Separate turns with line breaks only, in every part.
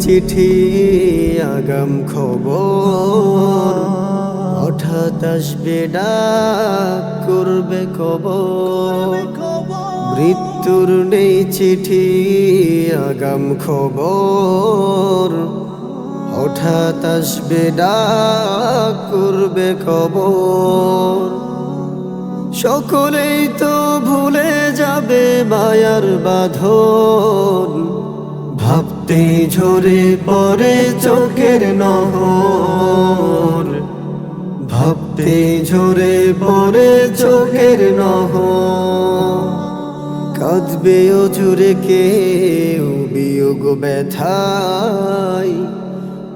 চিঠি, আগাম খবর। হঠাৎ আসবে ডাক, করবে খবর। মৃত্যুর নেই চিঠি, আগাম খবর। হঠাৎ আসবে ডাক, করবে খবর। সকলেই তো ভুলে যাবে মায়ার বাঁধন। ভাবতে ঝরে পড়ে চোখের নহর। ভাবতে ঝরে পড়ে চোখের নহর। কাঁদবে ও জুড়ে কেউ, বিয়োগ ব্যথায়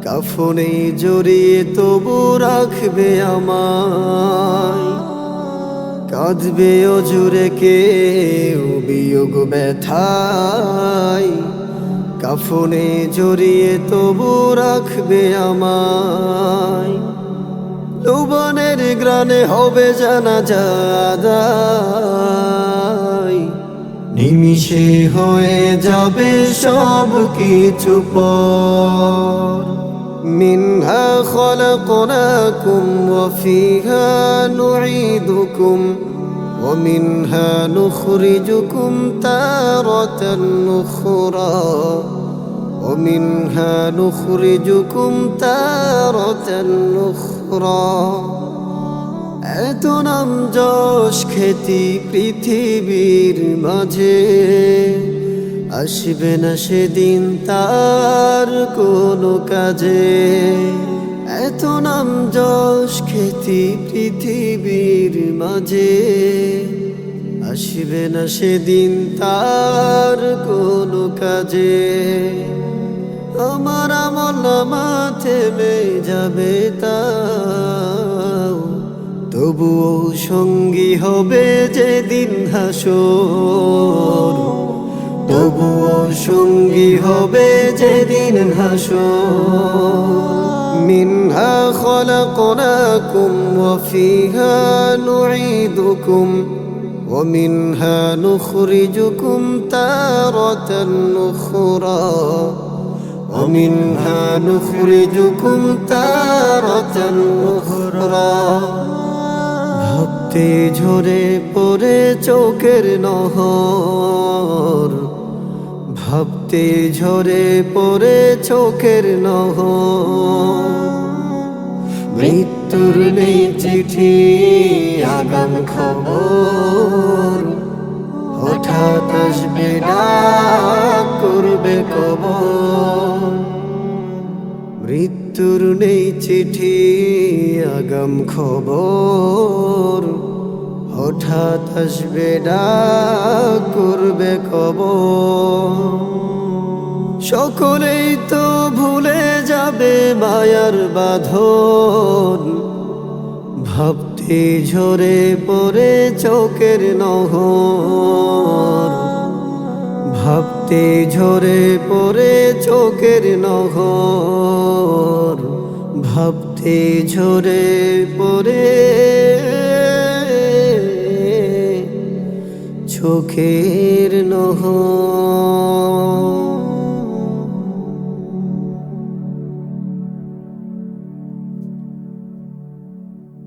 কাফনে জড়িয়ে তবু রাখবে আমায়। কাঁদবে ও জুড়ে কেউ, বিয়োগ ব্যথায় কাফনে জড়িয়ে তবু রাখবে আমায় লুবনের গ্রানে হবে জানা যায় নিমিষে হয়ে যাবে সব কিছু পর منها خلقناكم وفيها نعيدكم ومنها نخرجكم تارة أخرى ومنها نخرجكم تارة أخرى এত নাম যশ খ্যাতি পৃথিবীর মাঝে আসবে না সেদিন তার কোনো কাজে এত নাম যশ খ্যাতি পৃথিবীর মাঝে আসবে না সেদিন তার কোনো কাজে আমার আমল নামা থেমে যাবে তাও তবুও সঙ্গী হবে যেদিন হাসর তবুও সঙ্গী হবে যেদিন হাসর মিনহা খলাকনাকুম وفيها نعيدكم ومنها نخرجكم تارة أخرى ومنها نخرجكم تارة أخرى ভাবতে ঝরে পড়ে চোখের নহর ভাবতে ঝরে পড়ে চোখের নহর মৃত্যুর নেই চিঠি আগাম খবর। হঠাৎ আসবে ডাক করবে কবর। মৃত্যুর নেই চিঠি, আগাম খবর। হঠাৎ আসবে ডাক করবে খবর সকলেই তো ভুলে যাবে মায়ার বাঁধন। ভাবতে ঝরে পড়ে চোখের নহর। ভাবতে ঝরে পড়ে চোখের নহর। ভাবতে ঝরে পড়ে চোখের নহর।